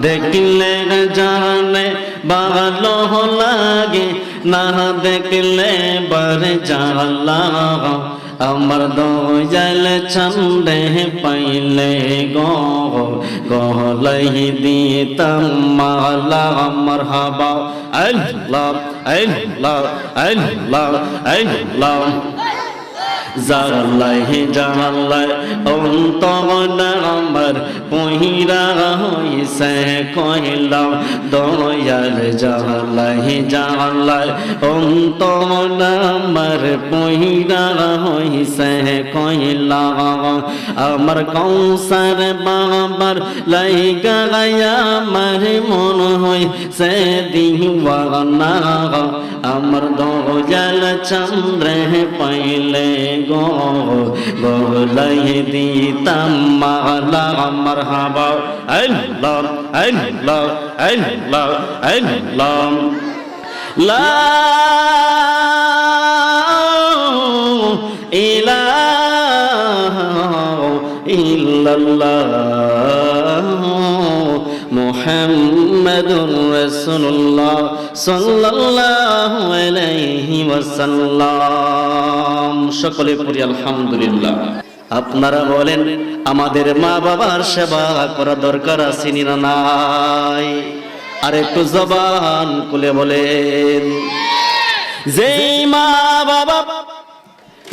দেখলে জানে ভালো লাগে না দেখলে বার জালা আমার দয়াল চন্দে পাইলে গো গলাই দিতাম মালা আমার হাবা আল্লাহ আল্লাহ আল্লাহ আল্লাহ জাল্লাই জাল্লাই অন্তর আমার পহিরা হইছে কহিলাম, দয়াল জাল্লাই জাল্লাই অন্তর আমার পহিরা হইছে কহিলাম, আমার কৌসার বাবার লাইগা আমার মন হইছে দিওয়ানা। চন্দ্রে পাইলে গো গোলাই দিতাম মালা আমার হাবা আল্লাহ আল্লাহ আল্লাহ আল্লাহ লা ইলাহা ইল্লাল্লাহ মুহাম্মাদুর রাসূলুল্লাহ সাল্লাল্লাহু আলাইহি ওয়াসাল্লাম। সকলে পড়ি, আলহামদুলিল্লাহ। আপনারা বলেন, আমাদের মা বাবার সেবা করা দরকার আছে না নাই? আর একটু জবান খুলে বলেন, যেই মা বাবা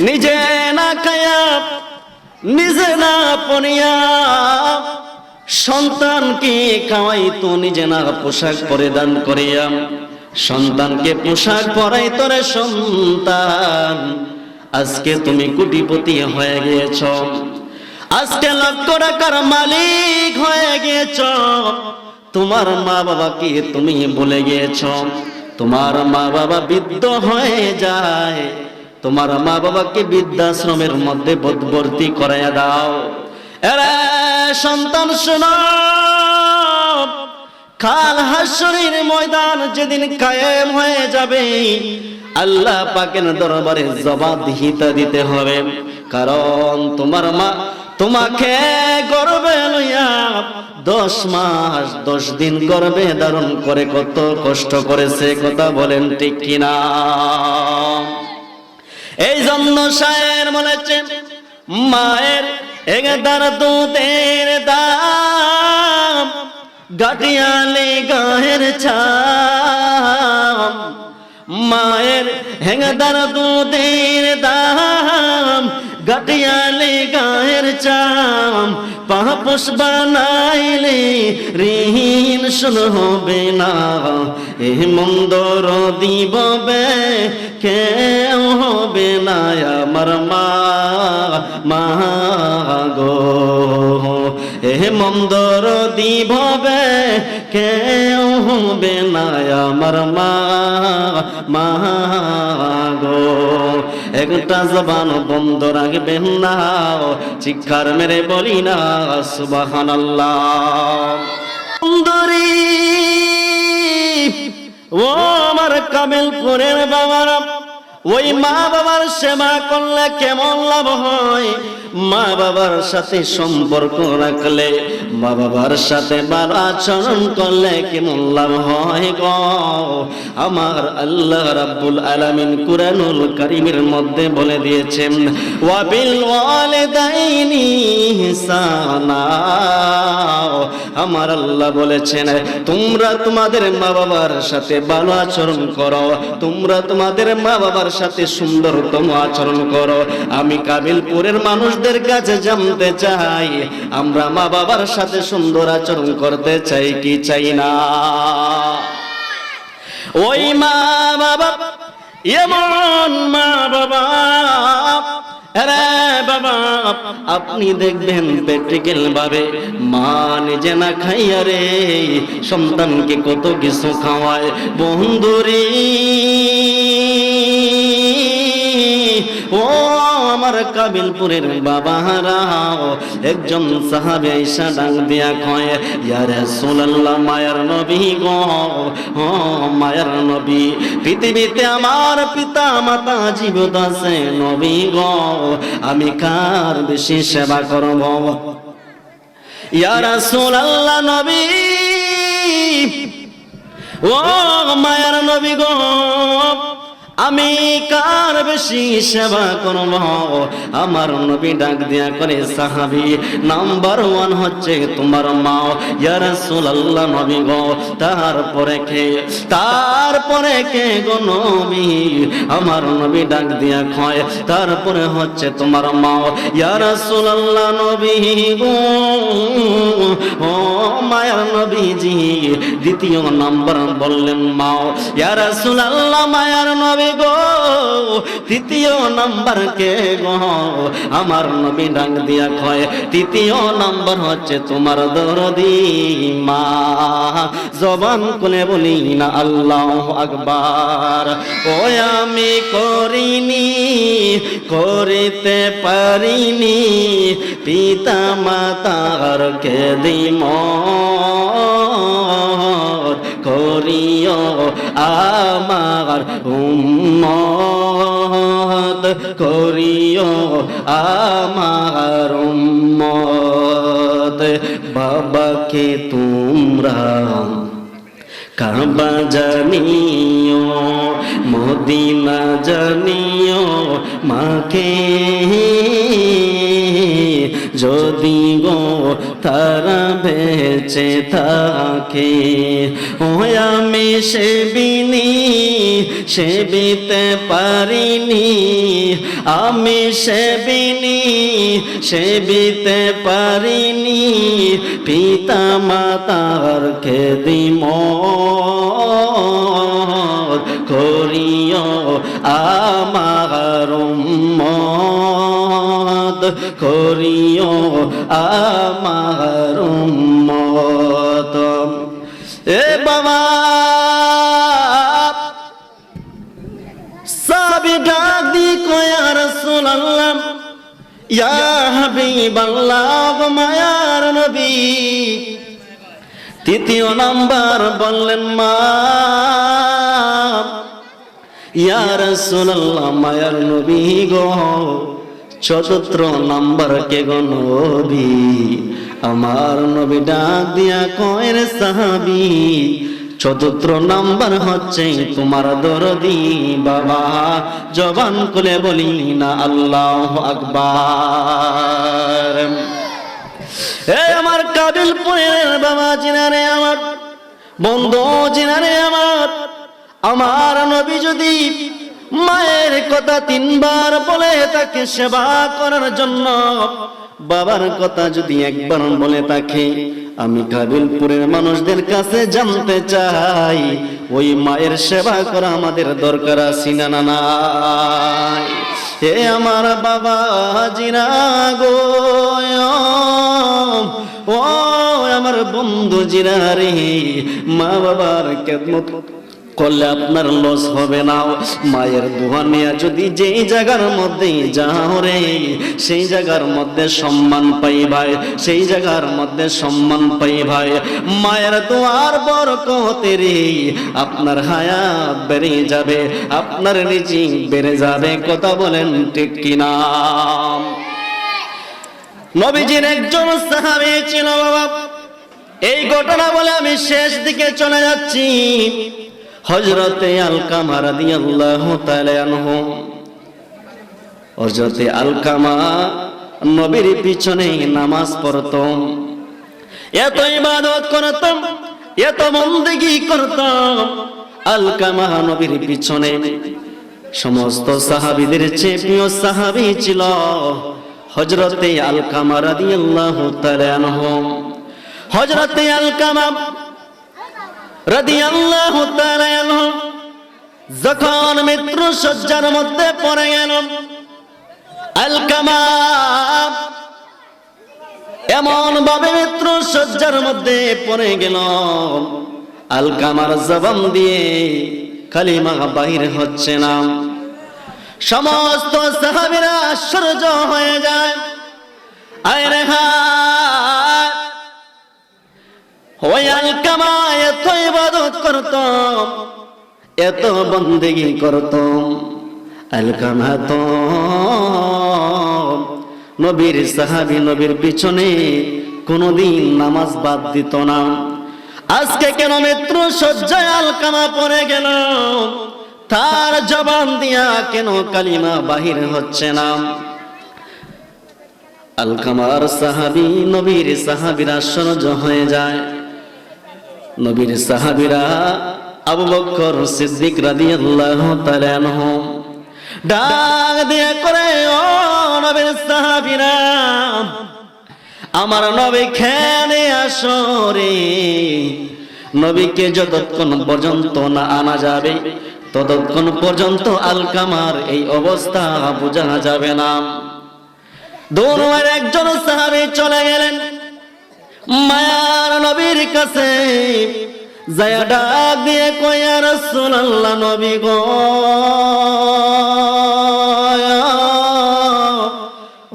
নিজে না খায়া, নিজে না পনিয়া, সন্তানকে খাওয়াই তো নিজে না পোশাক পরিধান করিয়া সন্তানকে পোশাক পরাই তোরে সন্তান। আজকে তুমি কোটিপতি হয়ে গিয়েছ। আজকে লক্ষ টাকার মালিক হয়ে গিয়েছ। তোমার মা বাবাকে তুমি বলে গিয়েছ। তোমার মা বাবা বৃদ্ধ হয়ে যায়। তোমার মা বাবাকে বৃদ্ধাশ্রমের মধ্যে বোধবর্তী করাইয়া দাও। এরে সন্তান শোনো। কাল হাসরের ময়দান যেদিন কায়েম হয়ে যাবে, আল্লাহ পাকের দরবারে জবাব জবাবদিহিতা দিতে হবে। কারণ তোমার মা তোমাকে গর্বে লইয়া দশ মাস, দশ দিন গর্বে ধারণ করে কত কষ্ট করেছে, কথা বলেন ঠিক কিনা? এই জন্য শায়ের বলেছে, মায়ের এগাদার দুধের দাম গাটিয়ালে গায়ের ছাম, মায়ের হেঙ্গাদার দুধের দাম গাটিয়ালে গায়ের চাম পাপস বানাইলে ঋণ শুন হবে না। এ মন্দর দিববে কেউ হবে না, আমার মা মা গো। এ মন্দর দিববে, কেউ হবে না আমার মা মা গো। একটা জবান বন্ধ রাখবেন না, চিৎকার মেরে বলি না সুবাহান সুন্দরী, ও আমার কামেল কামেলপুরের বাবারা ওই মা বাবার সেবা করলে কেমন লাভ হয়? মা বাবার সাথে সম্পর্ক রাখলে, মা বাবার সাথে ভালো আচরণ করলে কেমন লাভ হয় গ? আমার আল্লাহ রাব্বুল আলামিন কুরআনুল কারীমের মধ্যে বলে দিয়েছেন, ওয়াবিল ওয়ালিদাইনি হিসানা আমার আল্লাহ বলেছেন, তোমরা তোমাদের মা বাবার সাথে ভালো আচরণ করো, তোমরা তোমাদের মা বাবার সাথে সুন্দরতম আচরণ করো। আমি কাবিলপুরের মানুষদের কাছে জানতে চাই, আমরা মা বাবার সাথে সুন্দর আচরণ করতে চাই কি চাই না? ওই মা বাবা, এমন মা বাবা আরে বাবা, আপনি দেখবেন প্র্যাকটিক্যাল ভাবে মা নিজে না খাইয়া রে, সন্তানকে কত কিছু খাওয়ায়। বন্ধুরে ও আমার কাবিলপুরের বাবারা একজন সাহাবে ঈশা ডাং দিয়া কয়, ইয়া রাসূলুল্লাহ, মায়ার নবী গো, ও মায়ার নবী, পৃথিবীতে আমার পিতা মাতা জীবিত আছে, নবী গো, আমি কার বেশি সেবা করব? ইয়া রাসূলুল্লাহ, নবী, ও মায়ার নবী গো আমি কার বেশি সেবা করব? আমার নবী ডাক দিয়া করে, সাহাবি, নাম্বার ওয়ান হচ্ছে তোমার মা। ইয়া রাসূলুল্লাহ, নবী গো, তারপরে কে? তারপরে কে গো নবী? আমার নবী ডাক দিয়া কয়, তারপরে হচ্ছে তোমার মা। ইয়া রাসূলুল্লাহ, নবী গো, ও মায়ার নবীজি, দ্বিতীয় নাম্বার বললেন মা। ইয়া রাসূলুল্লাহ, মায়ার নবী গো, তৃতীয় নাম্বার কে গো? আমার নবী ডাক দিয়া কয়, তৃতীয় নাম্বার হচ্ছে তোমার দরদি মা। জবান কোলে বলি না, আল্লাহ আকবার। ও আমি করিনি, করিতে পারিনি পিতা মাতার কে দিম। করিও আমার উম্মত, করিও আমার উম্মত। বাবাকে তোমরা কাবা জানিও, মদিনা জানিও, মাকে যদি গো তারা বেঁচে থাকে। ও আমি সেবিনি সেবিতে পারিনি। আমি সেবিনি সেবিতে পারিনি। পিতা মাতার খেদিম করিও আমার উম্মত। করিও আমার উম্মত। এ বাবা সাবি ডাক দি কয়া রাসূলুল্লাহ। ইয়া হাবিবাল্লাহ মায়ার নবী। তৃতীয় নাম্বার বললেন, মা, ইয়া রাসূলুল্লাহ মায়ার নবী গো। চতুর্থ নাম্বার কে গো নবী আমার নবী ডাক দিয়া কয়ের সাহাবী, চতুর্থ নাম্বার হচ্ছে তোমার দরদি। বাবা, জবান খুলে বলি না, আল্লাহ আকবার। এ আমার কাবিলপুরের বাবা, জিনারে আমার, বন্ধু জিনারে আমার আমার নবী যদি মায়ের কথা তিনবার বলে তাকে সেবা করার জন্য। বাবার কথা যদি একবার বলে তাকে, আমি কাবিলপুরের মানুষদের কাছে জানতে চাই, ওই মায়ের সেবা করা আমাদের দরকার আছে না না হে আমার বাবা, জিনা গো, ও আমার বন্ধু জিরা রে, মা বাবার কেদমত করলে আপনার লস হবে না। মায়ের দোয়া নিয়ে যদি যেই জায়গার মধ্যে যাও রে, সেই জায়গার মধ্যে সম্মান পাই ভাই, সেই জায়গার মধ্যে সম্মান পাই ভাই। মায়ের দোয়ার বরকতে রে, আপনার হায়াত বেড়ে যাবে, আপনার রিজিক বেড়ে যাবে, কথা বলেন ঠিক কিনা? নবীজির একজন সাহাবী ছিল বাবা। এই ঘটনা বলে আমি শেষ দিকে চলে যাচ্ছি। হজরতে আলকামা রাদিয়াল্লাহু তাআলা আনহু। হজরতে আলকামা নবীর পিছনে নামাজ পড়তাম। এত ইবাদত করতাম, এত বন্দেগি করতাম। আলকামা নবীর পিছনে সমস্ত সাহাবীদের চেয়ে প্রিয় সাহাবী ছিল হজরতে আলকামা রাদিয়াল্লাহু তাআলা আনহু। হজরতে আলকামা যখন মৃত্যু সজ্জার মধ্যে পড়ে গেল এমন ভাবে মৃত্যু সজ্জার মধ্যে পড়ে গেল আলকামার জবান দিয়ে কালিমা বাহির হচ্ছে না। সমস্ত সাহাবীরা আশ্চর্য হয়ে যায়। আয় রে হায়, ওই আলকামা করতাম, এত বন্দেগি করতাম আলকামা তো নবীর সাহাবী নবীর পিছনে কোনোদিন নামাজ বাদ দিত না। আজকে কেন মৃত্যু সজ্জায় আলকামা পরে গেল? তার জবান দিয়া কেন কালিমা বাহির হচ্ছে না? আলকামার সাহাবি, নবীর সাহাবিরা সরজ হয়ে যায়। নবীর সাহাবিরা আবু বকর সিদ্দিক রাদিয়াল্লাহু তাআলা আনহু ডাক দিয়ে করে, ও নবীর সাহাবিরা, আমার নবী খেনে আসো রে। নবীকে যতক্ষণ পর্যন্ত না আনা যাবে, ততক্ষণ পর্যন্ত আলকামার এই অবস্থা বোঝা যাবে না। দৌড়ের একজন সাহাবি চলে গেলেন। মায়ার নবীর কাছে যায়া ডাক দিয়ে কয়া রাসূলুল্লাহ, নবী গো।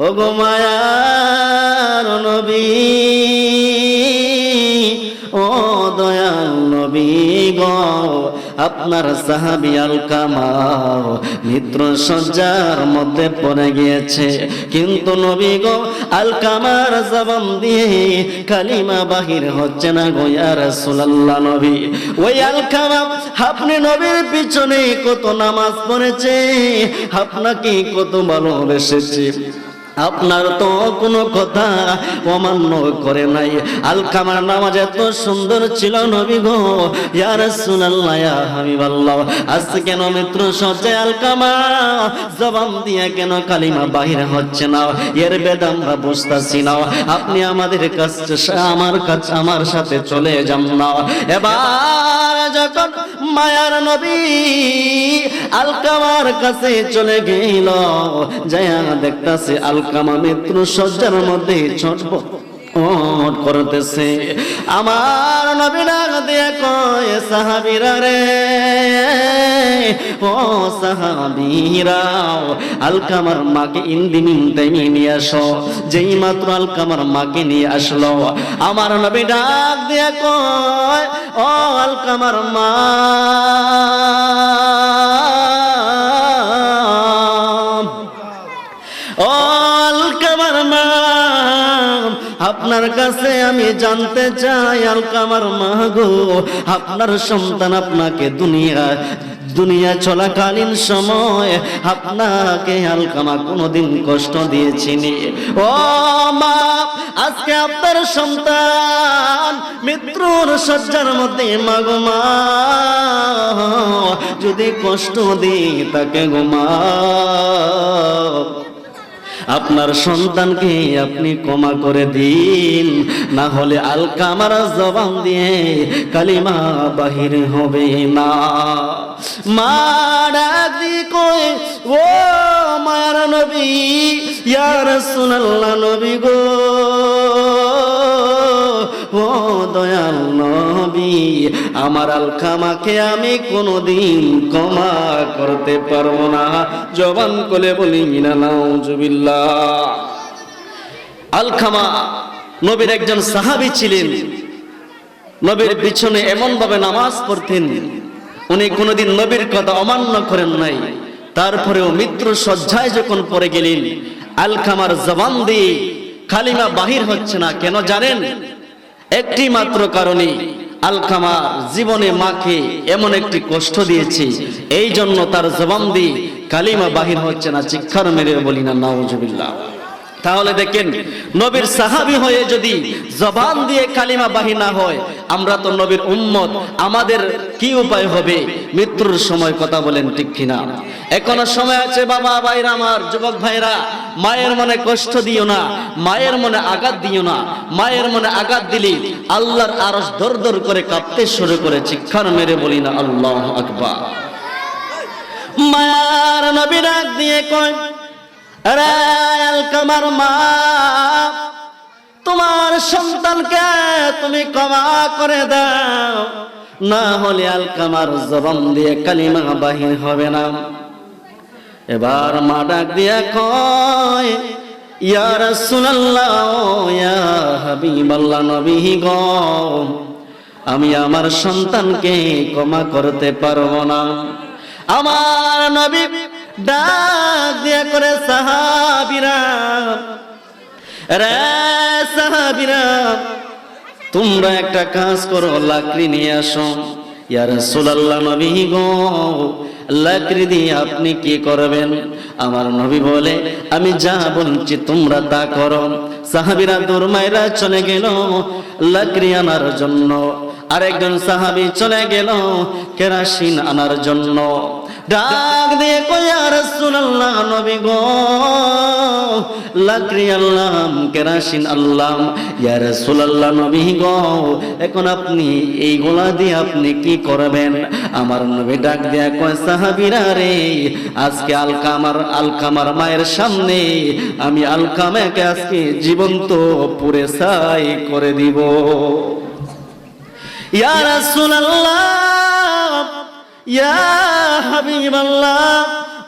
ওগো মায়ার নবী, ও দয়াল নবী গো। আপনার সাহাবি আল কামাও মিত্র সজ্জার মধ্যে পড়ে গিয়েছে। কিন্তু নবী গো আল কামার জবান দিয়ে কালিমা বাহির হচ্ছে না গো, ইয়া রাসূলুল্লাহ নবী। ওই আল কামা আপনি নবীর পিছনে কত নামাজ পড়েছে, আপনাকে কত ভালোবেসেছে। আপনার তো কোনো কথা অমান্য করে নাই। আলকামার নামাজ এত সুন্দর ছিল নবী গো। ইয়া রাসূলুল্লাহ, ইয়া হাবিবাল্লাহ আজ কেন মিত্র সজ্জায় আলকামা জবান দিয়ে কেন কালিমা বাহির হচ্ছে না? এর বেদ আমরা বুঝতাছি না। আপনি আমাদের কাছে, আমার কাছে, আমার সাথে চলে যান না। এবার যখন মায়ার নবী আলকামার কাছে চলে গেল, যায়া দেখতাছে আলকামা মৃত্যু সজ্জার মধ্যে ছোটব করতেছে। আমার নবী দিয়ে কয়, সাহাবিরা রে, ও সাহাবিরা, আলকামার মাকে টাইমে নিয়ে আসো। যেই মাত্র আলকামার মাকে নিয়ে আসলো। আমার নবী ডাক দিয়ে কয়, ও আলকামার মা আপনার কাছে আমি জানতে চাই আলকামার মা গো আপনার সন্তান আপনাকে দুনিয়া দুনিয়া চলাকালীন সময় আপনাকে আলকামা কোনোদিন কষ্ট দিয়েছিনি। ও মা, আজকে আপনার সন্তান মৃত্যুর শয্যার মধ্যে মাগো মা, যদি কষ্ট দিই তাকে গোমা আপনার সন্তানকে আপনি ক্ষমা করে দিন। না হলে আলকামার জবান দিয়ে কালিমা বাহির হবে না। মা ডাক দিয়ে ও মায়ার নবী, ইয়া রাসূলুল্লাহ নবী গো। ও দয়াল নবী, আমার আলকামাকে আমি কোনোদিন ক্ষমা করতে পারব না। জবান কোলে বলি, মিনা নাউজুবিল্লাহ। আলকামা নবীর একজন সাহাবী ছিলেন। নবীর পিছনে এমন ভাবে নামাজ পড়তেন, উনি কোনোদিন নবীর কথা অমান্য করেন নাই। তারপরেও মিত্র সজ্জায় যখন পড়ে গেলেন, আলখামার জবান দিয়ে কালিমা বাহির হচ্ছে না, কেন জানেন? একটি মাত্র কারণে আলকামা জীবনে মাকে এমন একটি কষ্ট দিয়েছে। এই জন্য তার জবান দিয়ে কালিমা বাহির হচ্ছে না চিক্ষার মেরে বলি না, নাউজুবিল্লাহ। তাহলে দেখেন, নবীর সাহাবি হয়ে যদি জবান দিয়ে কালিমা বাহি না হয়, আমরা তো নবীর উম্মত, আমাদের কি উপায় হবে? মৃত্যুর সময় কথা বলেন ঠিক কিনা? এখনও সময় আছে বাবা, ভাইরা আমার, যুবক ভাইরা, মায়ের মনে কষ্ট দিও না, মায়ের মনে আঘাত দিও না, মায়ের মনে আঘাত দিলি আল্লাহর আরস দর দর করে কাঁপতে শুরু করে চিক্ষার মেরে বলি না, আল্লাহ আকবার। মায়ার নবী ডাক দিয়ে কয় আলকামার মা, তোমার সন্তানকে তুমি ক্ষমা করে দাও। না হলে আলকামার জবান দিয়ে কালিমা বাহির হবে না। এবার মা ডাক দিয়া কয়, ইয়া রাসূলুল্লাহ নবী গো, আমি আমার সন্তানকে ক্ষমা করতে পারব না। আমার নবী ডাক দিয়া করে সাহাবিরা, রে সাহাবিরা, তোমরা একটা কাজ করো, লাকড়ি নিয়ে আসো। ইয়ার সুলাল্লাহ নবী গো, লাকড়ি দিয়ে আপনি কি করবেন? আমার নবী বলে, আমি যা বলছি তোমরা তা করো। সাহাবিরা দুরমাইরা চলে গেল, লাকড়ি আনার জন্য। আরেকজন সাহাবি চলে গেল, কেরাসিন আনার জন্য। ডাক দিয়ে কয়া রাসূলুল্লাহ, নবী গো, লাকড়ি আল্লাহ কেরাসিন আল্লাহ ইয়া রাসূলুল্লাহ, নবী গো, এখন আপনি এইগুলা দিয়ে আপনি কি করবেন? আমার নবী ডাক দিয়া কয়, সাহাবীরা রে, আজকে আলকামার আলকামার মায়ের সামনে আমি আলকামাকে আজকে জীবন্ত পুরে সাই করে দিব। ইয়া রাসূলুল্লাহ ইয়া হাবিবাল্লাহ,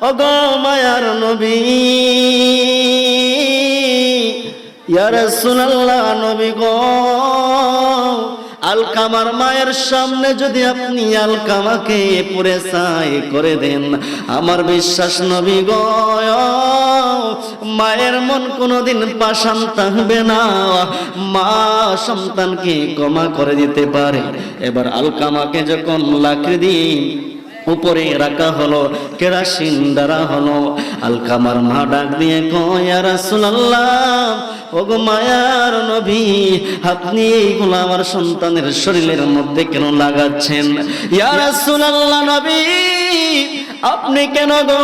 ওগো মায়ার নবী। ইয়া রাসূলুল্লাহ, নবী আলকামার মায়ের সামনে যদি আপনি আলকামাকে পুরে ছাই করে দেন, আমার বিশ্বাস নবী গয় মায়ের মন কোনোদিন পাশান থাকবে না। মা সন্তানকে ক্ষমা করে দিতে পারে। এবার আলকামাকে যখন লাকড়ি দিয়ে উপরে রাখা হলো, কেরাসিন দ্বারা হলো। আলকামার মা ডাক দিয়ে কয়া ও গো মায়ার নবী আপনি এইগুলো আমার সন্তানের শরীরের মধ্যে কেন লাগাচ্ছেন? ইয়া রাসূলুল্লাহ নবী, আপনি কেন গো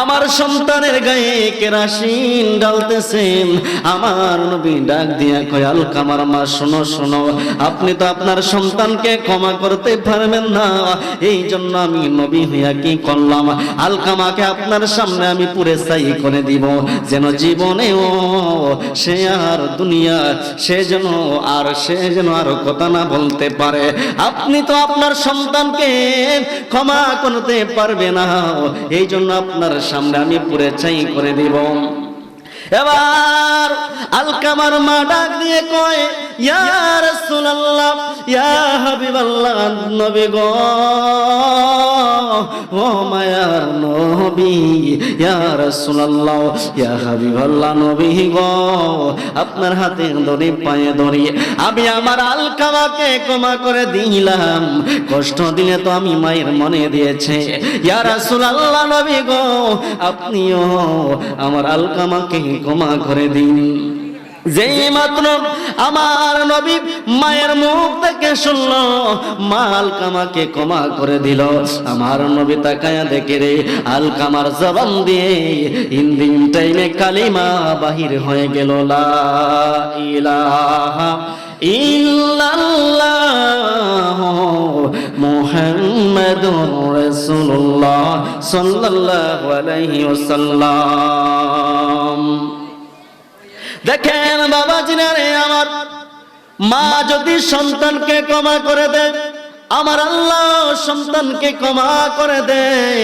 আমার সন্তানের গায়ে কেরাসিন ডালতেছেন আমার নবী ডাক দিয়া কয় আলকামার মা, শোনো শোনো, আপনি তো আপনার সন্তানকে ক্ষমা করতে পারবেন না। এই জন্য আমি নবী হইয়া কি করলাম? আলকামাকে আপনার সামনে আমি পুরে চাই করে দিব। যেন জীবনেও সে আর দুনিয়া, সে যেন আর, সে যেন আর কথা না বলতে পারে। আপনি তো আপনার সন্তানকে ক্ষমা করতে পারবে না। এই জন্য আপনার সামনে আমি পুরে চাই করে দিব। এবার আলকামার মা ডাক দিয়ে কয়, ইয়া নবী ও মায়ার নবী, ইয়া নবী আপনার হাতে ধরে পায়ে ধরে আমি আমার আলকামাকে ক্ষমা করে দিলাম। কষ্ট দিলে তো আমি মায়ের মনে দিয়েছে। ইয়া রাসূলুল্লাহ, নবী গো, আপনিও আমার আলকামাকে ক্ষমা করে দিন। যেই মাত্র আমার নবী মায়ের মুখ থেকে শুনলো মা আলকামাকে ক্ষমা করে দিল। আমার নবী তাকায়া দেখে রে, আলকামার জবান দিয়ে ইন্দিন টাইমে কালিমা বাহির হয়ে গেল। লা ইলাহা ইল্লাল্লাহ মুহাম্মাদুর রাসূলুল্লাহ সাল্লাল্লাহু আলাইহি ওয়াসাল্লাম। দেখেন বাবা জিনারে আমার মা যদি সন্তানকে ক্ষমা করে দেয় আমার আল্লাহ সন্তানকে ক্ষমা করে দেয়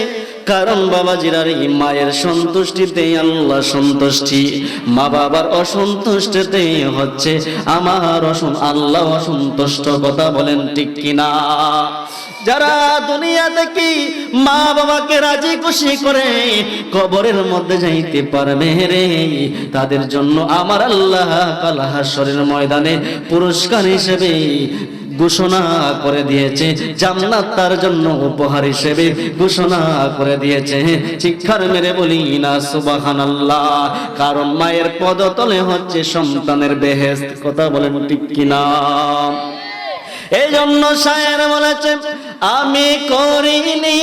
কারণ বাবা জিরারে মায়ের সন্তুষ্টিতে আল্লাহ সন্তুষ্টি। মা বাবার অসন্তুষ্টিতে হচ্ছে আমার অসন আল্লাহ অসন্তুষ্ট কথা বলেন ঠিক কিনা? যারা দুনিয়া দেখি মা বাবাকে রাজি খুশি করে কবরের মধ্যে যাইতে পারবে রে। তাদের জন্য আমার আল্লাহ কালাহাসরের ময়দানে পুরস্কার হিসেবে ঘোষণা করে দিয়েছে। জান্নাত তার জন্য উপহার হিসেবে ঘোষণা করে দিয়েছে। শিক্ষার মেরে বলি না, সুবহানাল্লাহ। কারণ মায়ের পদতলে হচ্ছে সন্তানের বেহেস্ত কথা বলেন ঠিক কিনা? এই জন্য শায়ের বলেছে, আমি করিনি,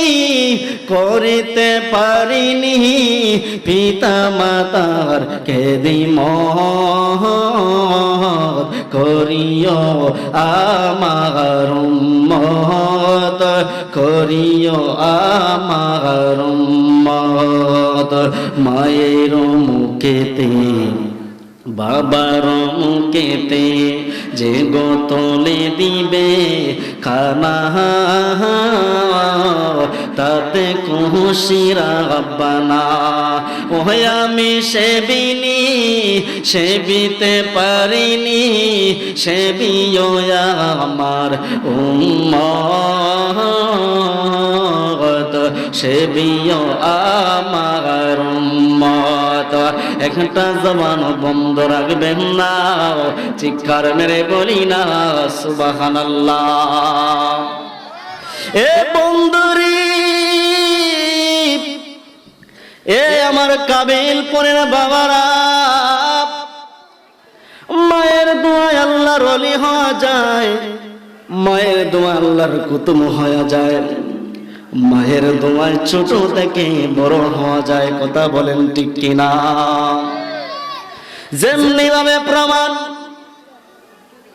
করিতে পারিনি। পিতা মাতার কেদি করিও আমার মত করিও আমার মত মায়ের মুখেতে বাবার কেতে যে গোতলে দিবে খানা। তাতে কুশিরা বানা ওহে আমি সেবিনি, সেবিতে পারিনি, সেবিও আমার উম্মত, সেবিও আমার। উম্মত একটা জবান বন্ধ রাখবেন না। চিৎকার মেরে বলি না, সুবহানাল্লাহ। এ বন্ধুরি, এ আমার কাবিল পরের বাবারা। মায়ের দোয়া আল্লাহর অলি হওয়া যায়, মায়ের দোয়া আল্লাহর কুতুম হওয়া যায়। মায়ের দোয়ায় ছোট থেকে বড় হওয়া যায়, কথা বলেন ঠিক কিনা? যেমনি ভাবে প্রমাণ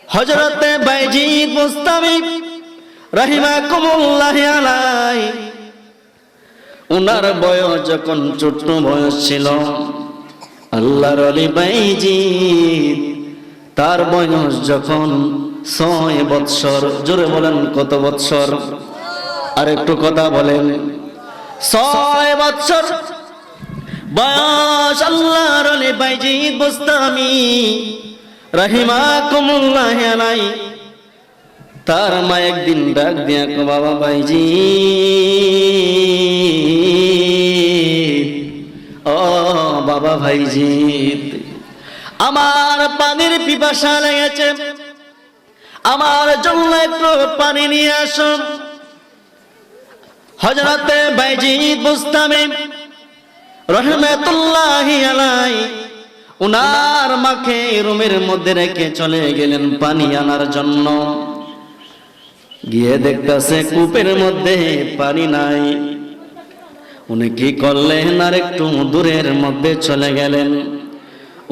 হজরতে বাইজিদ মুস্তামি রাহিমা কুমুল্লাহ আলাই উনার বয়স যখন ছোট্ট বয়স ছিল, আল্লাহর অলি বাইজি তার বয়স যখন ছয় বৎসর, জোরে বলেন কত বৎসর? আর একটু কথা বলেন। ছয় বৎসর বয়স আল্লাহর অলি বাইজিদ বুস্তামি রাহিমা কুমুল্লাহ আলাই। তার মা একদিন ডাক দিয়া কো, বাবা বাইজি, ও বাবা ভাইজি, আমার পানির পিপাসা লেগেছে। আমার জন্য একটু পানি নিয়ে আসুন হজরতে বাইজিদ বুস্তামে রহমতুল্লাহ আলাই উনার মাকে রুমের মধ্যে রেখে চলে গেলেন পানি আনার জন্য। গিয়ে দেখতেছে কূপের মধ্যে পানি নাই। উনি কি করলেন আর একটু দূরের মধ্যে চলে গেলেন।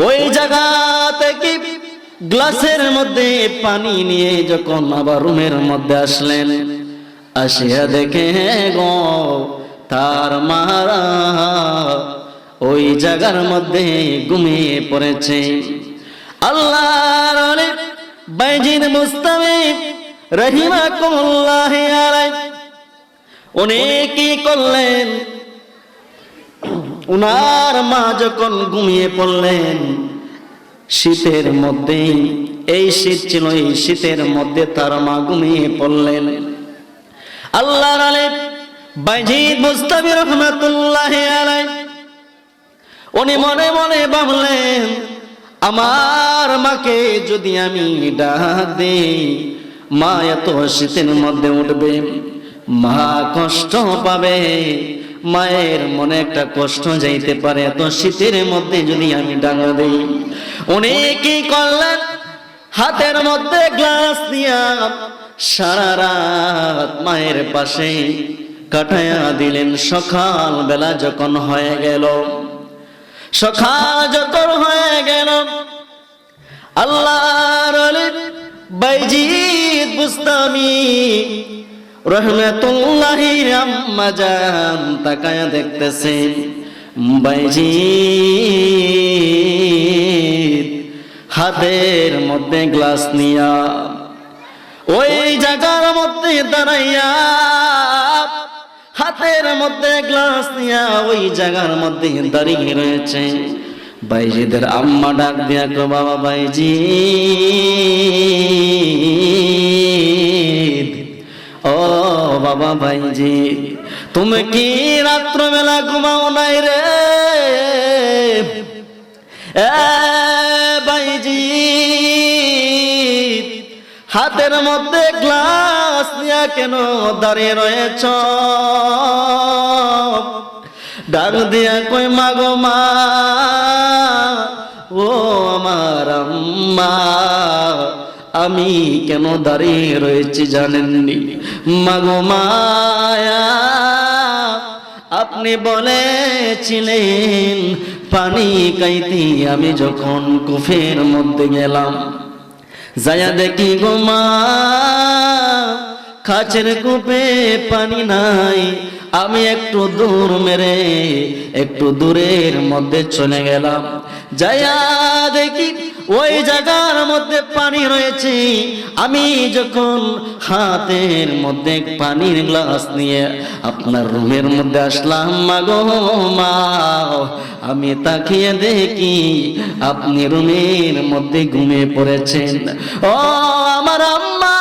ওই জায়গা থেকে গ্লাসের মধ্যে পানি নিয়ে যখন আবার রুমের মধ্যে আসলেন। আসিয়া দেখে গো, তার মারা ওই জায়গার মধ্যে ঘুমিয়ে পড়েছে। আল্লাহর অনেক বাইজির মুস্তামি রহিমা কুমুল্লাহ আলাই, উনি কি করলেন? উনার মা যখন ঘুমিয়ে পড়লেন, শীতের মধ্যে এই শীত ছিল, এই শীতের মধ্যে তার মা ঘুমিয়ে পড়লেন। আল্লাহর আলে বাইজিদ মুস্তাবি রহমাতুল্লাহ আলাই উনি মনে মনে ভাবলেন আমার মাকে যদি আমি ডাক দেই, মা এত শীতের মধ্যে উঠবে, মা কষ্ট পাবে। মায়ের মনে একটা কষ্ট যাইতে পারে, এত শীতের মধ্যে যদি আমি ডাঙা দেই। উনি কি করলেন? হাতের মধ্যে গ্লাস দিয়া সারা রাত মায়ের পাশে কাটায়া দিলেন। সকাল বেলা যখন হয়ে গেল, সকাল যখন হয়ে গেল, আল্লাহর বাইজিদ বুস্তামি রহমতুল্লাহি আম্মা জান তাকায়া দেখতেছে বাইজিদ হাতের মধ্যে গ্লাস নিয়া ওই জায়গার মধ্যে দাঁড়াইয়া, হাতের মধ্যে গ্লাস নিয়া ওই জায়গার মধ্যে দাঁড়িয়ে রয়েছে। বাইজিদের আম্মা ডাক দিয়া কো বাবা বাইজি, ও বাবা ভাইজি তুমি কি রাত্রবেলা ঘুমাও নাই রে? এ হাতের মধ্যে গ্লাস নিয়া কেন দাঁড়িয়ে রয়েছ? ডাক দিয়া কই মাগো মা, ও আমার আম্মা, আমি কেন দাঁড়িয়ে রয়েছি জানেননি? মাগো মায়া, আপনি বলেছিলেন, পানি কাইতি আমি যখন কুফের মধ্যে গেলাম। যায়া দেখি গো মা। খাচের কূপে পানি নাই। আমি একটু দূর মেরে, একটু দূরের মধ্যে চলে গেলাম। যায়া দেখি ওই জায়গার মধ্যে পানি রয়েছে। আমি যখন হাতের মধ্যে পানির গ্লাস নিয়ে আপনার রুমের মধ্যে আসলাম, মাগো মা আমি তাকিয়ে দেখি আপনি রুমের মধ্যে ঘুমিয়ে পড়েছেন। ও আমার আম্মা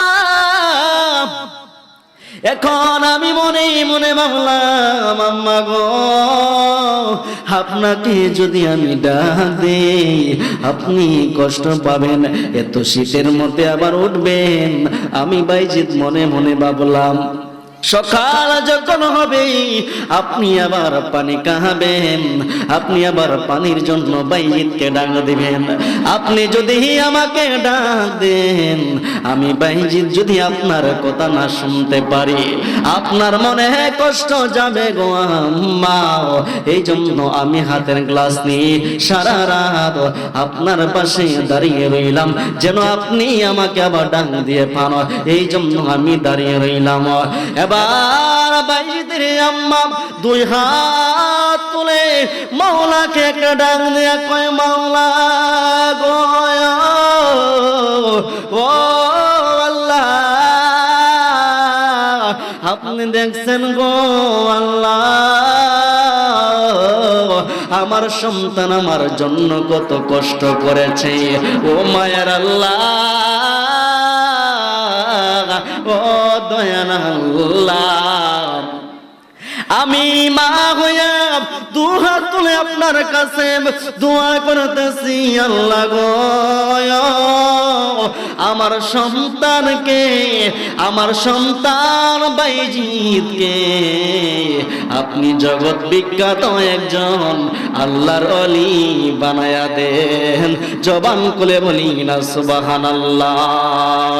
এখন আমি মনে মনে ভাবলাম, আম্মা গো, আপনাকে যদি আমি ডাক দেই, আপনি কষ্ট পাবেন, এত শীতের মধ্যে আবার উঠবেন। আমি বাইজিৎ মনে মনে ভাবলাম সকাল যখন হবে, আপনি আবার পানি কাহাবেন আপনি আবার পানির জন্য বাইজিৎকে ডাক দিবেন। আপনি যদি আমাকে ডাক দেন, আমি বাইজিৎ যদি আপনার কথা না শুনতে পারি, আপনার মনে কষ্ট যাবে গো আম্মা। এই জন্য আমি হাতের গ্লাস নিয়ে সারা রাত আপনার পাশে দাঁড়িয়ে রইলাম। যেন আপনি আমাকে আবার ডাক দিয়ে পান। এই জন্য আমি দাঁড়িয়ে রইলাম। এবার বাইজিদের আম্মা দুই হাত তুলে মাওলাকে একটা ডাক দিয়ে কয়, মাওলা গো, ও আল্লাহ, আপনি দেখছেন গো আল্লাহ, আমার সন্তান আমার জন্য কত কষ্ট করেছে। ও মায়ের আল্লাহ ও দয়ান আমি মা হইয়া দু হাত তুলে আপনার কাছে দোয়া করতেছি, আল্লাহ গো। আমার সন্তানকে, আমার সন্তান বাইজিৎকে আপনি জগৎ বিখ্যাত একজন, আল্লাহর অলি বানায়া দেন। জবান কুলে বলি না সুবাহান আল্লাহ